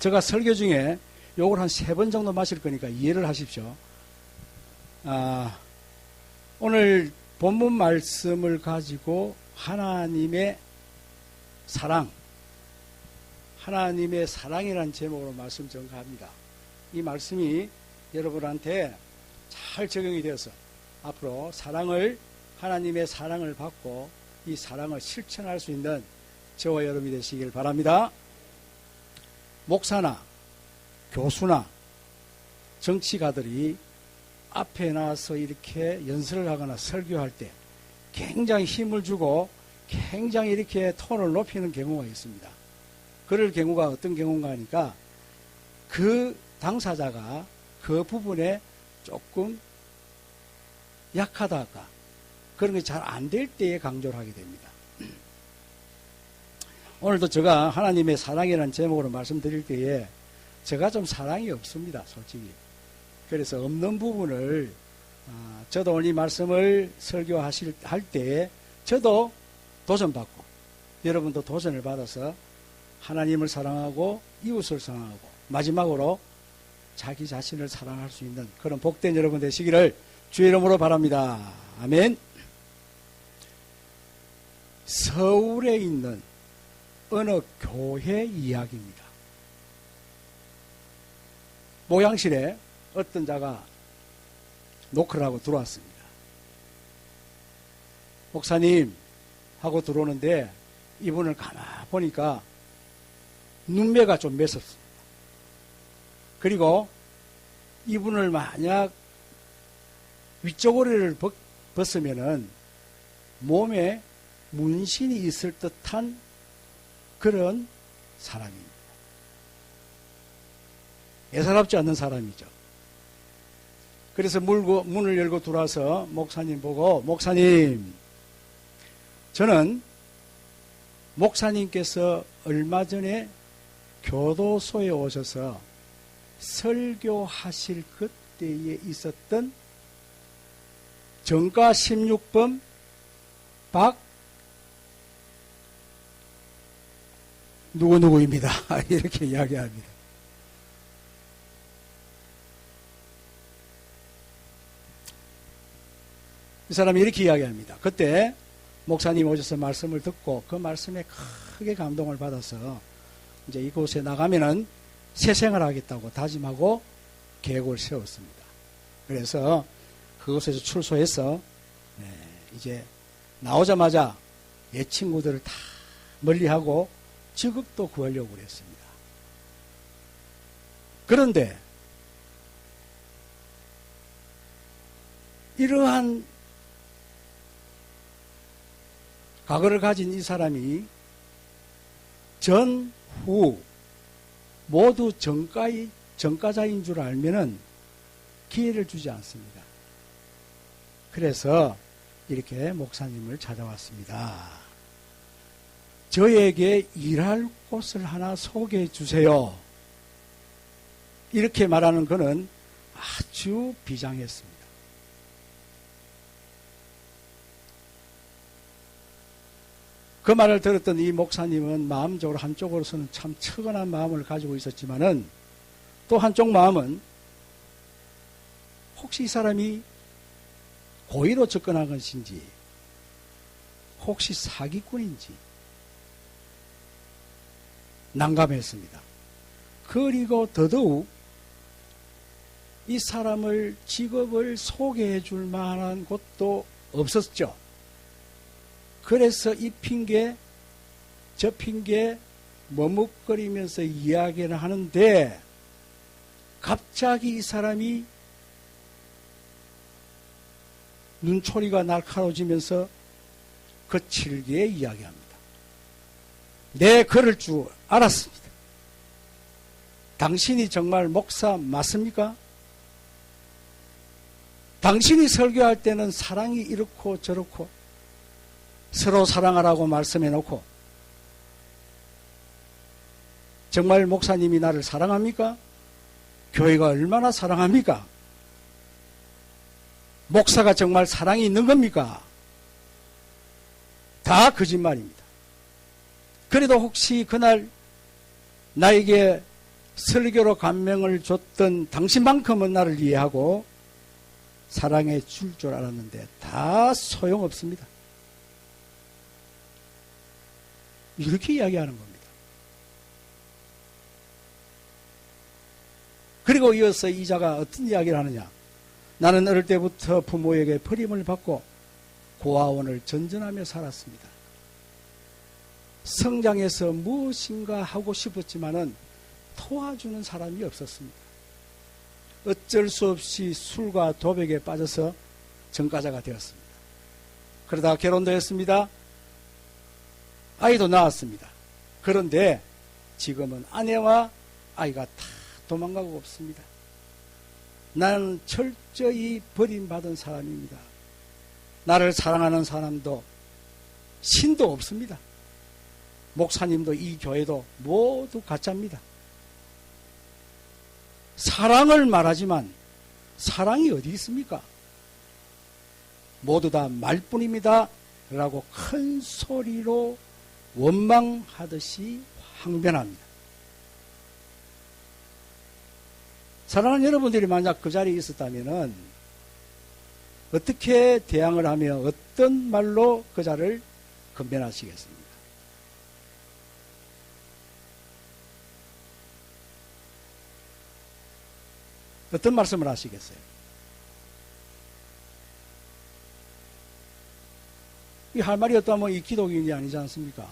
제가 설교 중에 요걸 한 세 번 정도 마실 거니까 이해를 하십시오. 아, 오늘 본문 말씀을 가지고 하나님의 사랑, 하나님의 사랑이라는 제목으로 말씀 전가합니다. 이 말씀이 여러분한테 잘 적용이 되어서 앞으로 사랑을 하나님의 사랑을 받고 이 사랑을 실천할 수 있는 저와 여러분이 되시길 바랍니다. 목사나 교수나 정치가들이 앞에 나와서 이렇게 연설을 하거나 설교할 때 굉장히 힘을 주고 굉장히 이렇게 톤을 높이는 경우가 있습니다. 그럴 경우가 어떤 경우인가 하니까 그 당사자가 그 부분에 조금 약하다가 그런 게 잘 안 될 때에 강조를 하게 됩니다. 오늘도 제가 하나님의 사랑이라는 제목으로 말씀드릴 때에 제가 좀 사랑이 없습니다, 솔직히. 그래서 없는 부분을 아, 저도 오늘 이 말씀을 설교하실 할 때에 저도 도전받고 여러분도 도전을 받아서 하나님을 사랑하고 이웃을 사랑하고 마지막으로 자기 자신을 사랑할 수 있는 그런 복된 여러분 되시기를 주의 이름으로 바랍니다. 아멘. 서울에 있는 어느 교회 이야기입니다. 모양실에 어떤 자가 노크를 하고 들어왔습니다. 목사님 하고 들어오는데 이분을 가만 보니까 눈매가 좀 매섭습니다. 그리고 이분을 만약 위쪽 오리를 벗, 벗으면은 몸에 문신이 있을 듯한 그런 사람입니다. 예사롭지 않는 사람이죠. 그래서 물고, 문을 열고 들어와서 목사님 보고, 목사님, 저는 목사님께서 얼마 전에 교도소에 오셔서 설교하실 그때에 있었던 정가 16번 박 누구누구입니다. 이렇게 이야기합니다. 이 사람이 이렇게 이야기합니다. 그때 목사님 오셔서 말씀을 듣고 그 말씀에 크게 감동을 받아서 이제 이곳에 나가면은 새 생활 하겠다고 다짐하고 계획을 세웠습니다. 그래서 그곳에서 출소해서 네, 이제 나오자마자 옛 친구들을 다 멀리하고 직업도 구하려고 그랬습니다. 그런데 이러한 과거를 가진 이 사람이 전 후 모두 정가의, 정가자인 줄 알면은 기회를 주지 않습니다. 그래서 이렇게 목사님을 찾아왔습니다. 저에게 일할 곳을 하나 소개해 주세요. 이렇게 말하는 것은 아주 비장했습니다. 그 말을 들었던 이 목사님은 마음적으로 한쪽으로서는 참 처근한 마음을 가지고 있었지만은 또 한쪽 마음은 혹시 이 사람이 고의로 접근한 것인지 혹시 사기꾼인지 난감했습니다. 그리고 더더욱 이 사람을 직업을 소개해 줄 만한 곳도 없었죠. 그래서 이 핑계, 저 핑계 머뭇거리면서 이야기를 하는데 갑자기 이 사람이 눈초리가 날카로워지면서 거칠게 이야기합니다. 내 그럴 줄 알았습니다. 당신이 정말 목사 맞습니까? 당신이 설교할 때는 사랑이 이렇고 저렇고 서로 사랑하라고 말씀해 놓고 정말 목사님이 나를 사랑합니까? 교회가 얼마나 사랑합니까? 목사가 정말 사랑이 있는 겁니까? 다 거짓말입니다. 그래도 혹시 그날 나에게 설교로 감명을 줬던 당신만큼은 나를 이해하고 사랑해 줄 줄 알았는데 다 소용없습니다. 이렇게 이야기하는 겁니다. 그리고 이어서 이자가 어떤 이야기를 하느냐. 나는 어릴 때부터 부모에게 버림을 받고 고아원을 전전하며 살았습니다. 성장해서 무엇인가 하고 싶었지만은 도와주는 사람이 없었습니다. 어쩔 수 없이 술과 도백에 빠져서 전과자가 되었습니다. 그러다 결혼도 했습니다. 아이도 낳았습니다. 그런데 지금은 아내와 아이가 다 도망가고 없습니다. 나는 철저히 버림받은 사람입니다. 나를 사랑하는 사람도 신도 없습니다. 목사님도 이 교회도 모두 가짜입니다. 사랑을 말하지만 사랑이 어디 있습니까? 모두 다 말뿐입니다. 라고 큰 소리로 원망하듯이 항변합니다. 사랑하는 여러분들이 만약 그 자리에 있었다면 어떻게 대항을 하며 어떤 말로 그 자를 건변하시겠습니까? 어떤 말씀을 하시겠어요? 이 할 말이 없다면 이 기독인이 아니지 않습니까?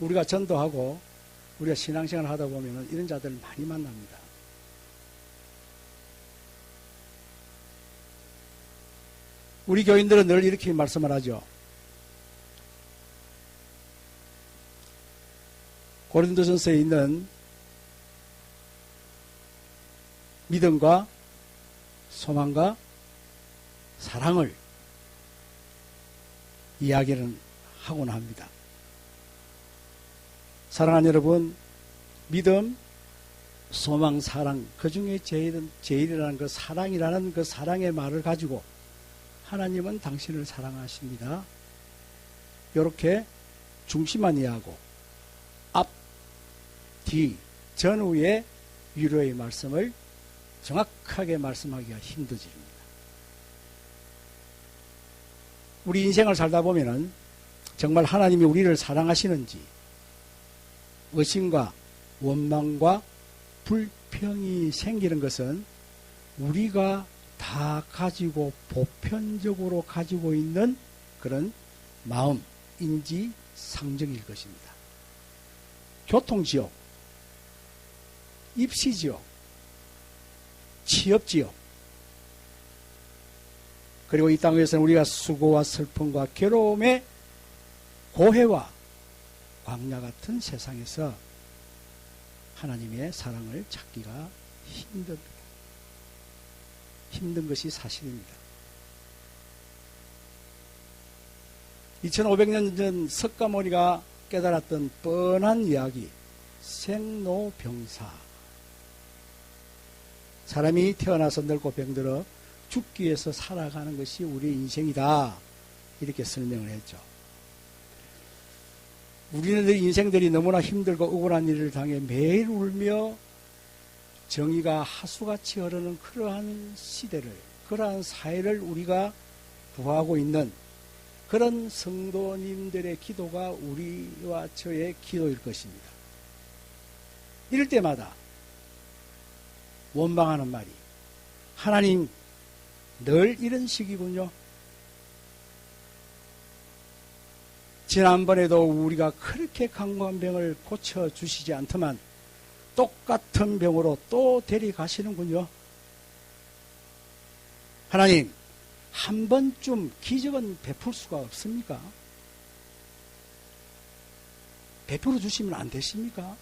우리가 전도하고 우리가 신앙생활 하다 보면 이런 자들 많이 만납니다. 우리 교인들은 늘 이렇게 말씀을 하죠. 고린도전서에 있는 믿음과 소망과 사랑을 이야기를 하곤 합니다. 사랑하는 여러분, 믿음, 소망, 사랑, 그 중에 제일은, 제일이라는 그 사랑이라는 그 사랑의 말을 가지고 하나님은 당신을 사랑하십니다. 이렇게 중심만 이해하고 앞, 뒤, 전후의 위로의 말씀을 정확하게 말씀하기가 힘들집니다. 우리 인생을 살다 보면은 정말 하나님이 우리를 사랑하시는지 의심과 원망과 불평이 생기는 것은 우리가 다 가지고 보편적으로 가지고 있는 그런 마음, 인지, 상정일 것입니다. 교통지역, 입시지역, 취업지역, 그리고 이 땅에서는 우리가 수고와 슬픔과 괴로움의 고해와 광야 같은 세상에서 하나님의 사랑을 찾기가 힘듭니다. 힘든 것이 사실입니다. 2500년 전 석가모니가 깨달았던 뻔한 이야기, 생로병사. 사람이 태어나서 늙고 병들어 죽기 위해서 살아가는 것이 우리 인생이다. 이렇게 설명을 했죠. 우리는 인생들이 너무나 힘들고 억울한 일을 당해 매일 울며 정의가 하수같이 흐르는 그러한 시대를, 그러한 사회를 우리가 구하고 있는 그런 성도님들의 기도가 우리와 저의 기도일 것입니다. 이럴 때마다 원망하는 말이 하나님 늘 이런 식이군요. 지난번에도 우리가 그렇게 강고한 병을 고쳐주시지 않더만 똑같은 병으로 또 데려가시는군요. 하나님, 한 번쯤 기적은 베풀 수가 없습니까? 베풀어 주시면 안 되십니까?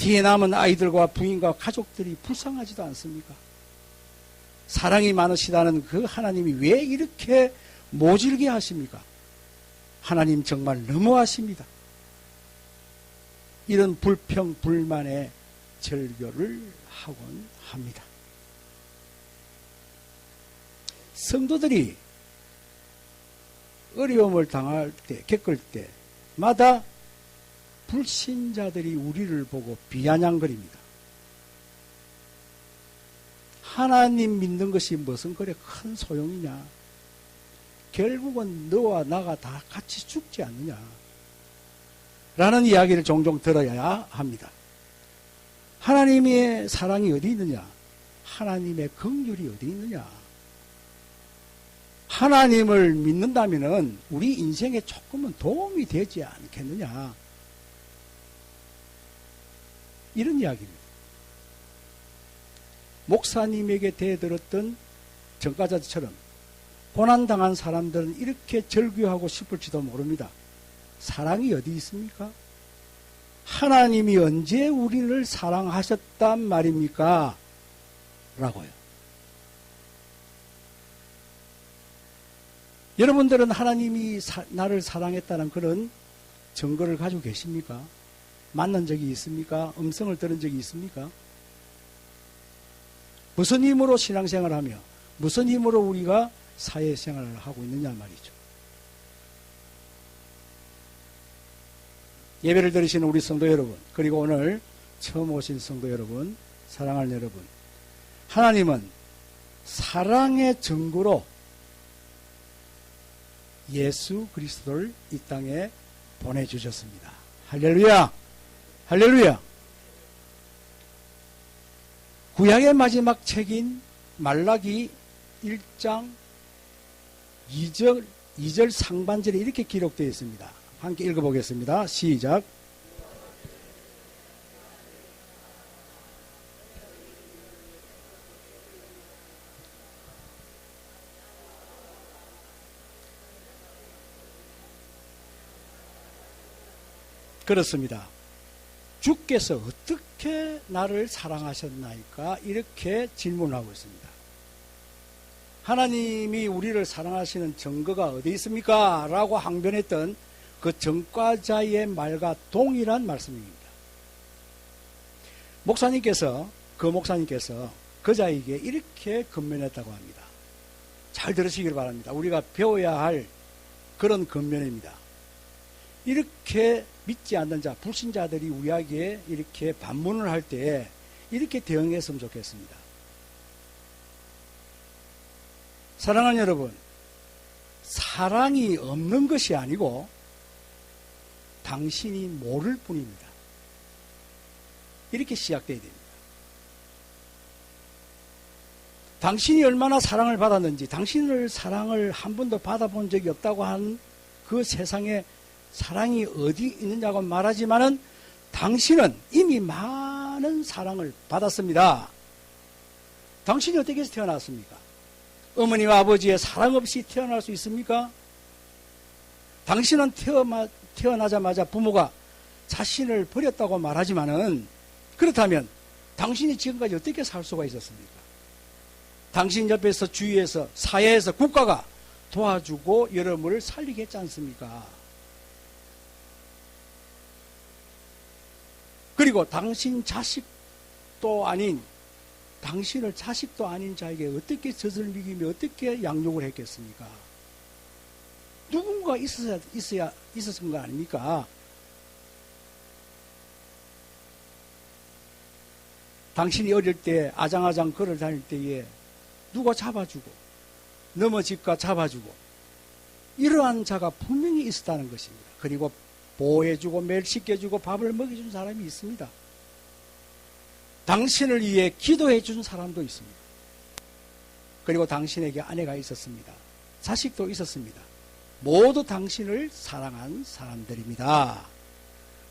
뒤에 남은 아이들과 부인과 가족들이 불쌍하지도 않습니까? 사랑이 많으시다는 그 하나님이 왜 이렇게 모질게 하십니까? 하나님 정말 너무하십니다. 이런 불평, 불만의 절교를 하곤 합니다. 성도들이 어려움을 당할 때, 겪을 때, 마다 불신자들이 우리를 보고 비아냥거립니다. 하나님 믿는 것이 무슨 그래 큰 소용이냐? 결국은 너와 나가 다 같이 죽지 않느냐? 라는 이야기를 종종 들어야 합니다. 하나님의 사랑이 어디 있느냐? 하나님의 긍휼이 어디 있느냐? 하나님을 믿는다면은 우리 인생에 조금은 도움이 되지 않겠느냐? 이런 이야기입니다. 목사님에게 대들었던 전과자처럼 고난당한 사람들은 이렇게 절규하고 싶을지도 모릅니다. 사랑이 어디 있습니까? 하나님이 언제 우리를 사랑하셨단 말입니까? 라고요. 여러분들은 하나님이 사, 나를 사랑했다는 그런 증거를 가지고 계십니까? 만난 적이 있습니까? 음성을 들은 적이 있습니까? 무슨 힘으로 신앙생활을 하며 무슨 힘으로 우리가 사회생활을 하고 있느냐 말이죠. 예배를 들으시는 우리 성도 여러분, 그리고 오늘 처음 오신 성도 여러분, 사랑하는 여러분, 하나님은 사랑의 증거로 예수 그리스도를 이 땅에 보내주셨습니다. 할렐루야! 할렐루야! 구약의 마지막 책인 말라기 1장 2절, 2절 상반절에 이렇게 기록되어 있습니다. 함께 읽어보겠습니다. 시작. 그렇습니다. 주께서 어떻게 나를 사랑하셨나이까? 이렇게 질문하고 있습니다. 하나님이 우리를 사랑하시는 증거가 어디 있습니까? 라고 항변했던 그 전과자의 말과 동일한 말씀입니다. 목사님께서, 그 목사님께서 그 자에게 이렇게 근면했다고 합니다. 잘 들으시길 바랍니다. 우리가 배워야 할 그런 근면입니다. 이렇게 믿지 않는 자, 불신자들이 우리에게 이렇게 반문을 할 때 이렇게 대응했으면 좋겠습니다. 사랑하는 여러분, 사랑이 없는 것이 아니고 당신이 모를 뿐입니다. 이렇게 시작돼야 됩니다. 당신이 얼마나 사랑을 받았는지, 당신을 사랑을 한 번도 받아본 적이 없다고 한 그 세상에 사랑이 어디 있느냐고 말하지만은 당신은 이미 많은 사랑을 받았습니다. 당신이 어떻게 해서 태어났습니까? 어머니와 아버지의 사랑 없이 태어날 수 있습니까? 당신은 태어나, 태어나자마자 부모가 자신을 버렸다고 말하지만은 그렇다면 당신이 지금까지 어떻게 살 수가 있었습니까? 당신 옆에서 주위에서 사회에서 국가가 도와주고 여러분을 살리게 했지 않습니까? 그리고 당신 자식도 아닌 당신을 자식도 아닌 자에게 어떻게 젖을 먹이며 어떻게 양육을 했겠습니까? 누군가 있어야, 있어야, 있었던 거 아닙니까? 당신이 어릴 때 아장아장 걸어 다닐 때에 누가 잡아주고 넘어질까 잡아주고 이러한 자가 분명히 있었다는 것입니다. 그리고 보호해주고 매일 씻겨주고 밥을 먹여준 사람이 있습니다. 당신을 위해 기도해 준 사람도 있습니다. 그리고 당신에게 아내가 있었습니다. 자식도 있었습니다. 모두 당신을 사랑한 사람들입니다.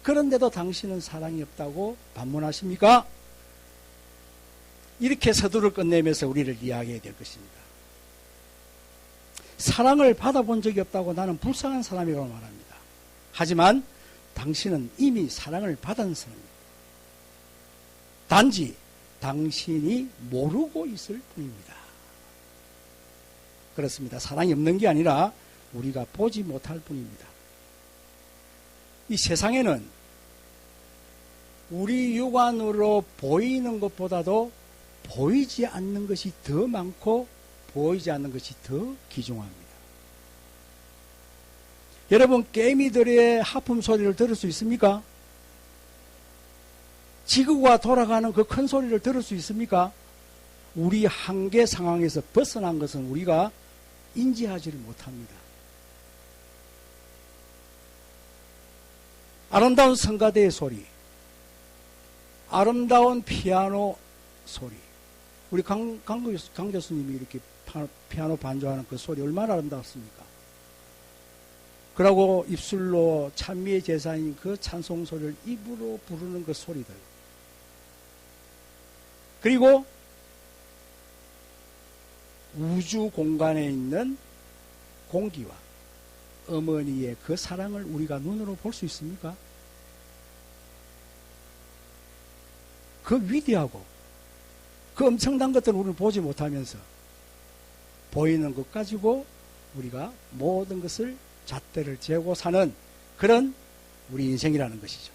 그런데도 당신은 사랑이 없다고 반문하십니까? 이렇게 서두를 끝내면서 우리를 이야기해야 될 것입니다. 사랑을 받아본 적이 없다고 나는 불쌍한 사람이라고 말합니다. 하지만 당신은 이미 사랑을 받은 사람입니다. 단지 당신이 모르고 있을 뿐입니다. 그렇습니다. 사랑이 없는 게 아니라 우리가 보지 못할 뿐입니다. 이 세상에는 우리 육안으로 보이는 것보다도 보이지 않는 것이 더 많고 보이지 않는 것이 더 귀중합니다. 여러분 게임이들의 하품 소리를 들을 수 있습니까? 지구가 돌아가는 그 큰 소리를 들을 수 있습니까? 우리 한계 상황에서 벗어난 것은 우리가 인지하지를 못합니다. 아름다운 성가대의 소리, 아름다운 피아노 소리. 우리 강, 강, 강 교수님이 이렇게 피아노 반주하는 그 소리 얼마나 아름답습니까? 그러고 입술로 찬미의 제사인 그 찬송 소리를 입으로 부르는 그 소리들. 그리고 우주 공간에 있는 공기와 어머니의 그 사랑을 우리가 눈으로 볼 수 있습니까? 그 위대하고 그 엄청난 것들을 우리는 보지 못하면서 보이는 것 가지고 우리가 모든 것을 잣대를 재고 사는 그런 우리 인생이라는 것이죠.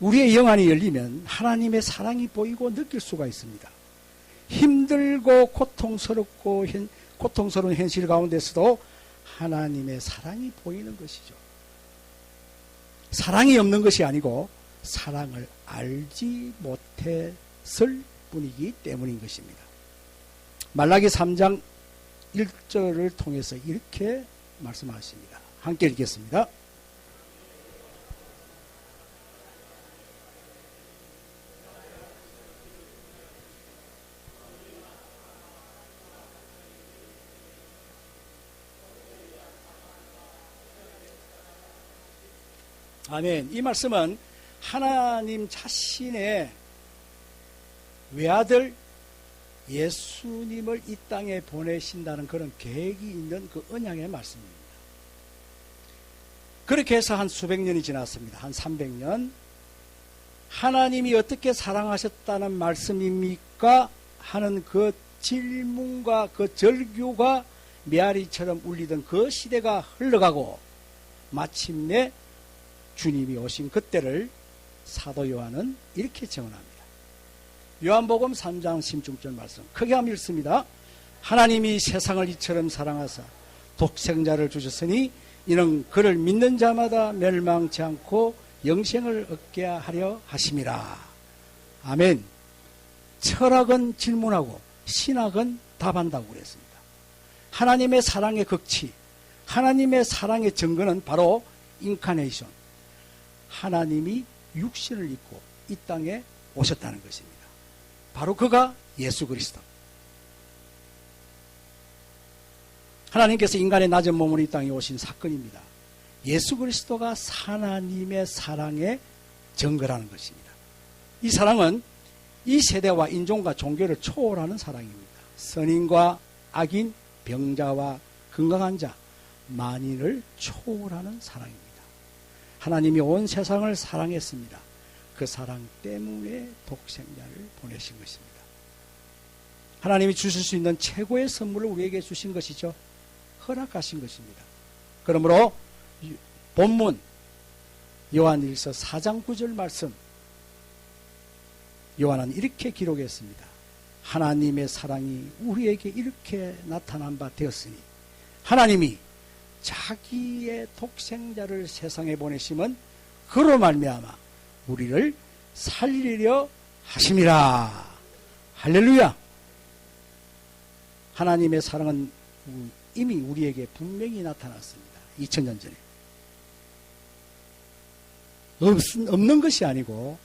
우리의 영안이 열리면 하나님의 사랑이 보이고 느낄 수가 있습니다. 힘들고 고통스럽고 현, 고통스러운 현실 가운데서도 하나님의 사랑이 보이는 것이죠. 사랑이 없는 것이 아니고 사랑을 알지 못했을 뿐이기 때문인 것입니다. 말라기 3장 1절을 통해서 이렇게 말씀하십니다. 함께 읽겠습니다. 아멘. 이 말씀은 하나님 자신의 외아들 예수님을 이 땅에 보내신다는 그런 계획이 있는 그 언약의 말씀입니다. 그렇게 해서 한 수백 년이 지났습니다. 한 300년. 하나님이 어떻게 사랑하셨다는 말씀입니까? 하는 그 질문과 그 절규가 메아리처럼 울리던 그 시대가 흘러가고 마침내 주님이 오신 그때를 사도 요한은 이렇게 증언합니다. 요한복음 3장 16절 말씀 크게 한번 읽습니다. 하나님이 세상을 이처럼 사랑하사 독생자를 주셨으니 이는 그를 믿는 자마다 멸망치 않고 영생을 얻게 하려 하심이라. 아멘. 철학은 질문하고 신학은 답한다고 그랬습니다. 하나님의 사랑의 극치, 하나님의 사랑의 증거는 바로 인카네이션. 하나님이 육신을 입고 이 땅에 오셨다는 것입니다. 바로 그가 예수 그리스도. 하나님께서 인간의 낮은 몸으로 이 땅에 오신 사건입니다. 예수 그리스도가 하나님의 사랑의 증거라는 것입니다. 이 사랑은 이 세대와 인종과 종교를 초월하는 사랑입니다. 선인과 악인, 병자와 건강한 자, 만인을 초월하는 사랑입니다. 하나님이 온 세상을 사랑했습니다. 그 사랑 때문에 독생자를 보내신 것입니다. 하나님이 주실 수 있는 최고의 선물을 우리에게 주신 것이죠. 허락하신 것입니다. 그러므로 본문 요한일서 4장 9절 말씀 요한은 이렇게 기록했습니다. 하나님의 사랑이 우리에게 이렇게 나타난 바 되었으니 하나님이 자기의 독생자를 세상에 보내심은 그로 말미암아 우리를 살리려 하심이라. 할렐루야. 하나님의 사랑은 이미 우리에게 분명히 나타났습니다. 2000년 전에. 없, 없는 것이 아니고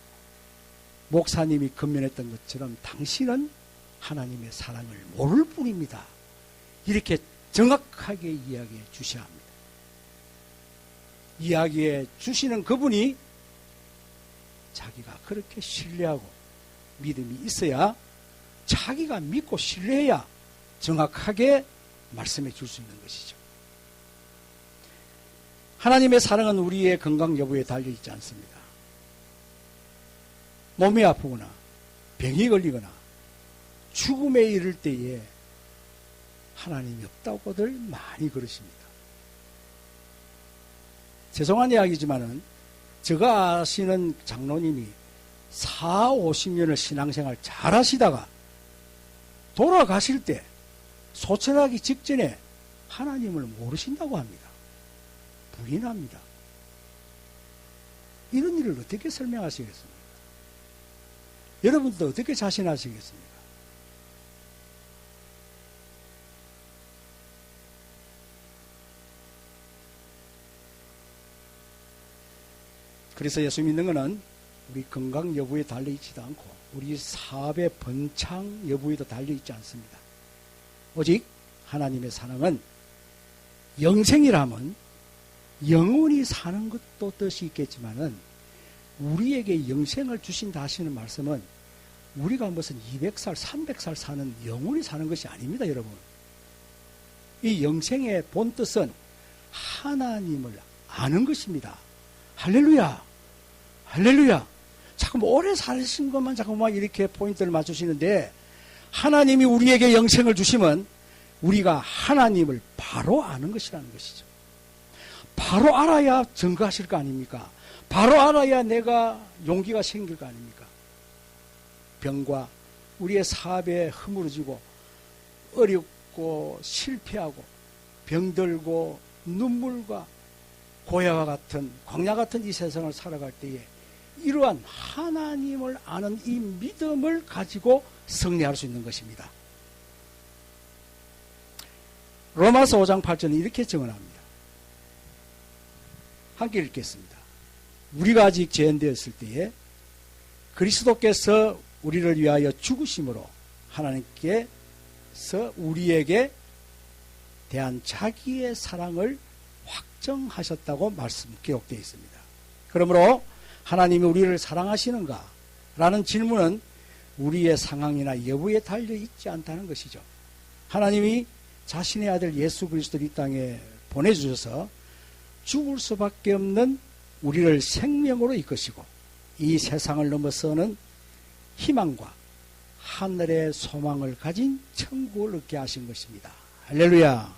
목사님이 건면했던 것처럼 당신은 하나님의 사랑을 모를 뿐입니다. 이렇게 정확하게 이야기해 주셔야 합니다. 이야기해 주시는 그분이 자기가 그렇게 신뢰하고 믿음이 있어야 자기가 믿고 신뢰해야 정확하게 말씀해 줄 수 있는 것이죠. 하나님의 사랑은 우리의 건강 여부에 달려 있지 않습니다. 몸이 아프거나 병이 걸리거나 죽음에 이를 때에 하나님이 없다고들 많이 그러십니다. 죄송한 이야기지만은 제가 아시는 장로님이 4, 50년을 신앙생활 잘 하시다가 돌아가실 때 소천하기 직전에 하나님을 모르신다고 합니다. 부인합니다. 이런 일을 어떻게 설명하시겠습니까? 여러분도 어떻게 자신하시겠습니까? 그래서 예수 믿는 것은 우리 건강 여부에 달려있지도 않고 우리 사업의 번창 여부에도 달려있지 않습니다. 오직 하나님의 사랑은 영생이라면 영원히 사는 것도 뜻이 있겠지만은 우리에게 영생을 주신다 하시는 말씀은 우리가 무슨 200살, 300살 사는 영원히 사는 것이 아닙니다, 여러분. 이 영생의 본 뜻은 하나님을 아는 것입니다. 할렐루야! 할렐루야! 자꾸 뭐 오래 사신 것만 자꾸 막 이렇게 포인트를 맞추시는데 하나님이 우리에게 영생을 주시면 우리가 하나님을 바로 아는 것이라는 것이죠. 바로 알아야 증거하실 거 아닙니까? 바로 알아야 내가 용기가 생길 거 아닙니까? 병과 우리의 사업에 허물어지고 어렵고 실패하고 병들고 눈물과 고야와 같은 광야 같은 이 세상을 살아갈 때에 이러한 하나님을 아는 이 믿음을 가지고 승리할 수 있는 것입니다. 로마서 5장 8절은 이렇게 증언합니다. 함께 읽겠습니다. 우리가 아직 죄인되었을 때에 그리스도께서 우리를 위하여 죽으심으로 하나님께서 우리에게 대한 자기의 사랑을 확정하셨다고 말씀 기록되어 있습니다. 그러므로 하나님이 우리를 사랑하시는가? 라는 질문은 우리의 상황이나 여부에 달려 있지 않다는 것이죠. 하나님이 자신의 아들 예수 그리스도를 이 땅에 보내주셔서 죽을 수밖에 없는 우리를 생명으로 이끄시고 이 세상을 넘어서는 희망과 하늘의 소망을 가진 천국을 얻게 하신 것입니다. 할렐루야.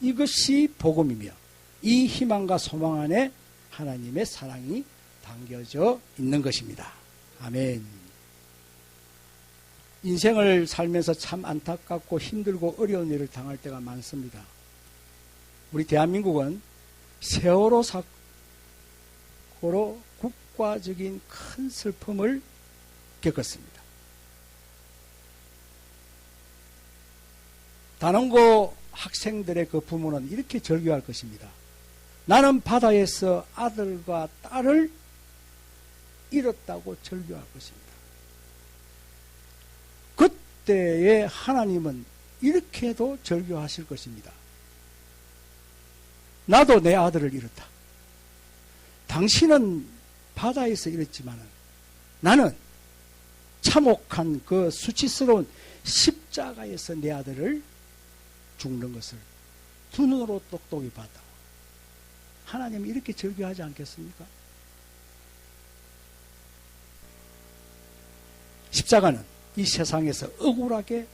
이것이 복음이며 이 희망과 소망 안에 하나님의 사랑이 담겨져 있는 것입니다. 아멘. 인생을 살면서 참 안타깝고 힘들고 어려운 일을 당할 때가 많습니다. 우리 대한민국은 세월호 사고로 국가적인 큰 슬픔을 겪었습니다. 단원고 학생들의 그 부모는 이렇게 절규할 것입니다. 나는 바다에서 아들과 딸을 잃었다고 절규할 것입니다. 그때에 하나님은 이렇게도 절규하실 것입니다. 나도 내 아들을 잃었다. 당신은 바다에서 잃었지만 나는 참혹한 그 수치스러운 십자가에서 내 아들을 죽는 것을 두 눈으로 똑똑히 봤다. 하나님이 이렇게 절규하지 않겠습니까? 십자가는 이 세상에서 억울하게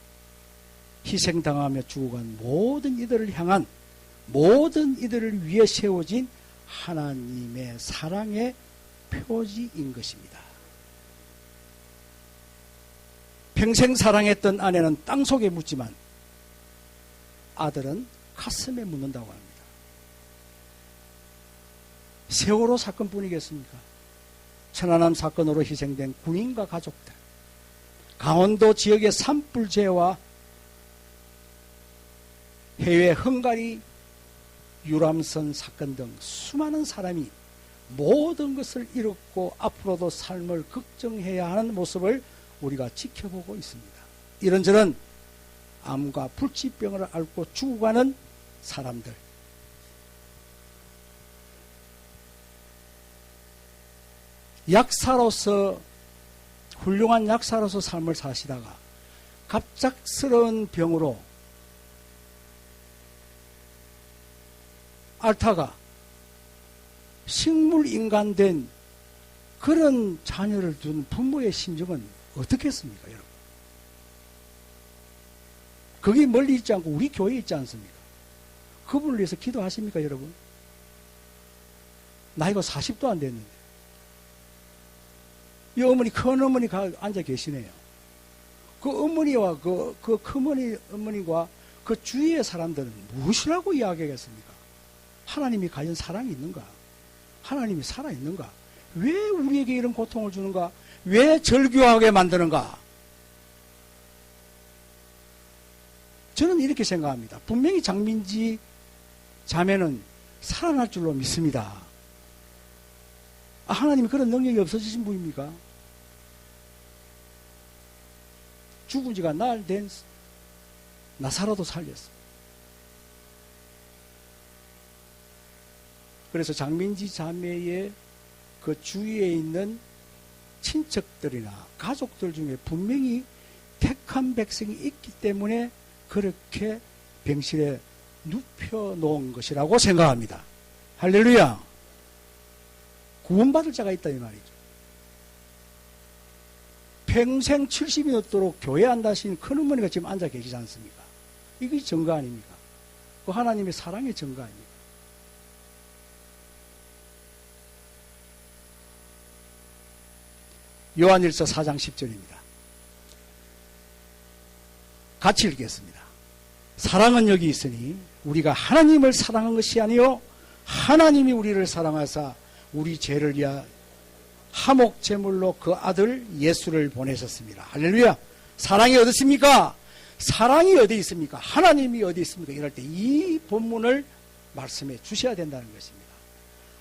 희생당하며 죽어간 모든 이들을 향한 모든 이들을 위해 세워진 하나님의 사랑의 표지인 것입니다. 평생 사랑했던 아내는 땅 속에 묻지만 아들은 가슴에 묻는다고 합니다. 세월호 사건뿐이겠습니까? 천안함 사건으로 희생된 군인과 가족들, 강원도 지역의 산불재와 해외 헝가리 유람선 사건 등 수많은 사람이 모든 것을 잃었고 앞으로도 삶을 걱정해야 하는 모습을 우리가 지켜보고 있습니다. 이런저런 암과 불치병을 앓고 죽어가는 사람들. 약사로서 훌륭한 약사로서 삶을 사시다가 갑작스러운 병으로 앓다가 식물 인간 된 그런 자녀를 둔 부모의 심정은 어떻겠습니까, 여러분? 거기 멀리 있지 않고 우리 교회에 있지 않습니까? 그분을 위해서 기도하십니까, 여러분? 나이가 40도 안 됐는데. 이 어머니, 큰 어머니 가 앉아 계시네요. 그 어머니와 그, 그 큰어머니, 어머니와 그 주위의 사람들은 무엇이라고 이야기하겠습니까? 하나님이 과연 사랑이 있는가? 하나님이 살아있는가? 왜 우리에게 이런 고통을 주는가? 왜 절규하게 만드는가? 저는 이렇게 생각합니다. 분명히 장민지 자매는 살아날 줄로 믿습니다. 아, 하나님이 그런 능력이 없어지신 분입니까? 죽은 지가 날 된 나사로도 살렸어. 그래서 장민지 자매의 그 주위에 있는 친척들이나 가족들 중에 분명히 택한 백성이 있기 때문에 그렇게 병실에 눕혀 놓은 것이라고 생각합니다. 할렐루야. 구원받을 자가 있다 이 말이죠. 평생 70이 넘도록 교회 안 다신 큰어머니가 지금 앉아 계시지 않습니까? 이게 증거 아닙니까? 그 하나님의 사랑의 증거 아닙니까? 요한일서 4장 10절입니다. 같이 읽겠습니다. 사랑은 여기 있으니 우리가 하나님을 사랑한 것이 아니요 하나님이 우리를 사랑하사 우리 죄를 위하 하목 제물로 그 아들 예수를 보내셨습니다. 할렐루야. 사랑이 어디 있습니까? 사랑이 어디 있습니까? 하나님이 어디 있습니까? 이럴 때 이 본문을 말씀해 주셔야 된다는 것입니다.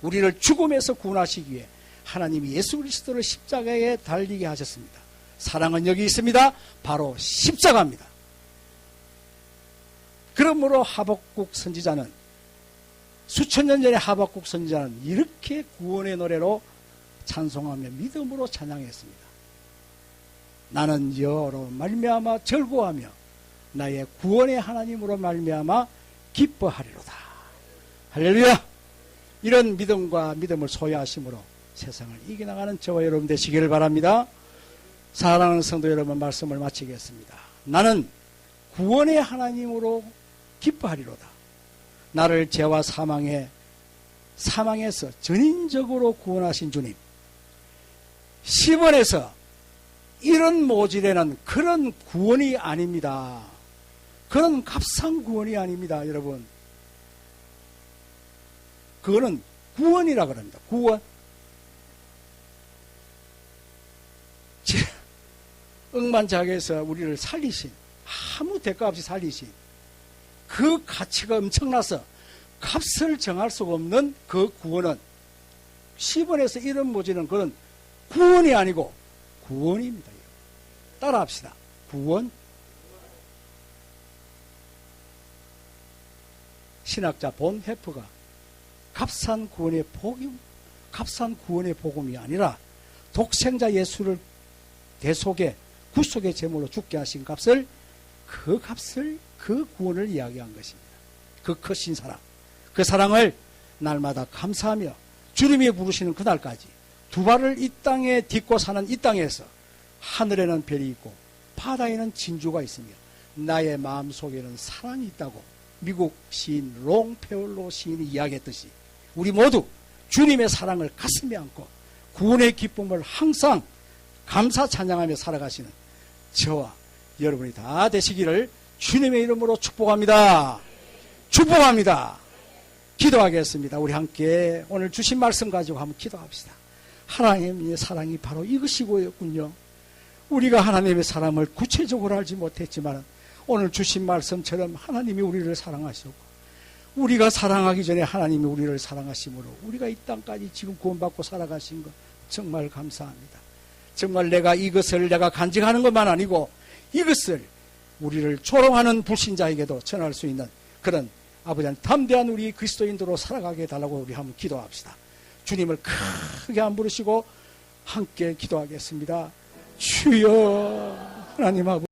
우리를 죽음에서 구원하시기 위해 하나님이 예수 그리스도를 십자가에 달리게 하셨습니다. 사랑은 여기 있습니다. 바로 십자가입니다. 그러므로 하박국 선지자는 수천 년 전에 하박국 선지자는 이렇게 구원의 노래로 찬송하며 믿음으로 찬양했습니다. 나는 여로 말미암아 절고하며 나의 구원의 하나님으로 말미암아 기뻐하리로다. 할렐루야. 이런 믿음과 믿음을 소유하심으로 세상을 이겨나가는 저와 여러분 되시기를 바랍니다. 사랑하는 성도 여러분 말씀을 마치겠습니다. 나는 구원의 하나님으로 기뻐하리로다. 나를 죄와 사망에 사망에서 전인적으로 구원하신 주님. 10원에서 이런 모질에는 그런 구원이 아닙니다. 그런 값싼 구원이 아닙니다, 여러분. 그거는 구원이라 그럽니다. 구원. 억만장에서 우리를 살리신 아무 대가 없이 살리신 그 가치가 엄청나서 값을 정할 수가 없는 그 구원은 10원에서 이런 모지는 그런 구원이 아니고 구원입니다. 따라합시다. 구원. 신학자 본 해프가 값싼 구원의 복음, 값싼 구원의 복음이 아니라 독생자 예수를 대속의 구속의 제물로 죽게 하신 값을 그 값을 그 구원을 이야기한 것입니다. 그 크신 사랑, 그 사랑을 날마다 감사하며 주님이 부르시는 그날까지 두 발을 이 땅에 딛고 사는 이 땅에서 하늘에는 별이 있고 바다에는 진주가 있으며 나의 마음 속에는 사랑이 있다고 미국 시인 롱페올로 시인이 이야기했듯이 우리 모두 주님의 사랑을 가슴에 안고 구원의 기쁨을 항상 감사 찬양하며 살아가시는 저와 여러분이 다 되시기를 주님의 이름으로 축복합니다. 축복합니다. 기도하겠습니다. 우리 함께 오늘 주신 말씀 가지고 한번 기도합시다. 하나님의 사랑이 바로 이것이고였군요. 우리가 하나님의 사랑을 구체적으로 알지 못했지만 오늘 주신 말씀처럼 하나님이 우리를 사랑하시고 우리가 사랑하기 전에 하나님이 우리를 사랑하심으로 우리가 이 땅까지 지금 구원받고 살아가신 것 정말 감사합니다. 정말 내가 이것을 내가 간직하는 것만 아니고 이것을 우리를 조롱하는 불신자에게도 전할 수 있는 그런 아버지 한 담대한 우리 그리스도인들로 살아가게 해달라고 우리 한번 기도합시다. 주님을 크게 안 부르시고 함께 기도하겠습니다. 주여 하나님 아버지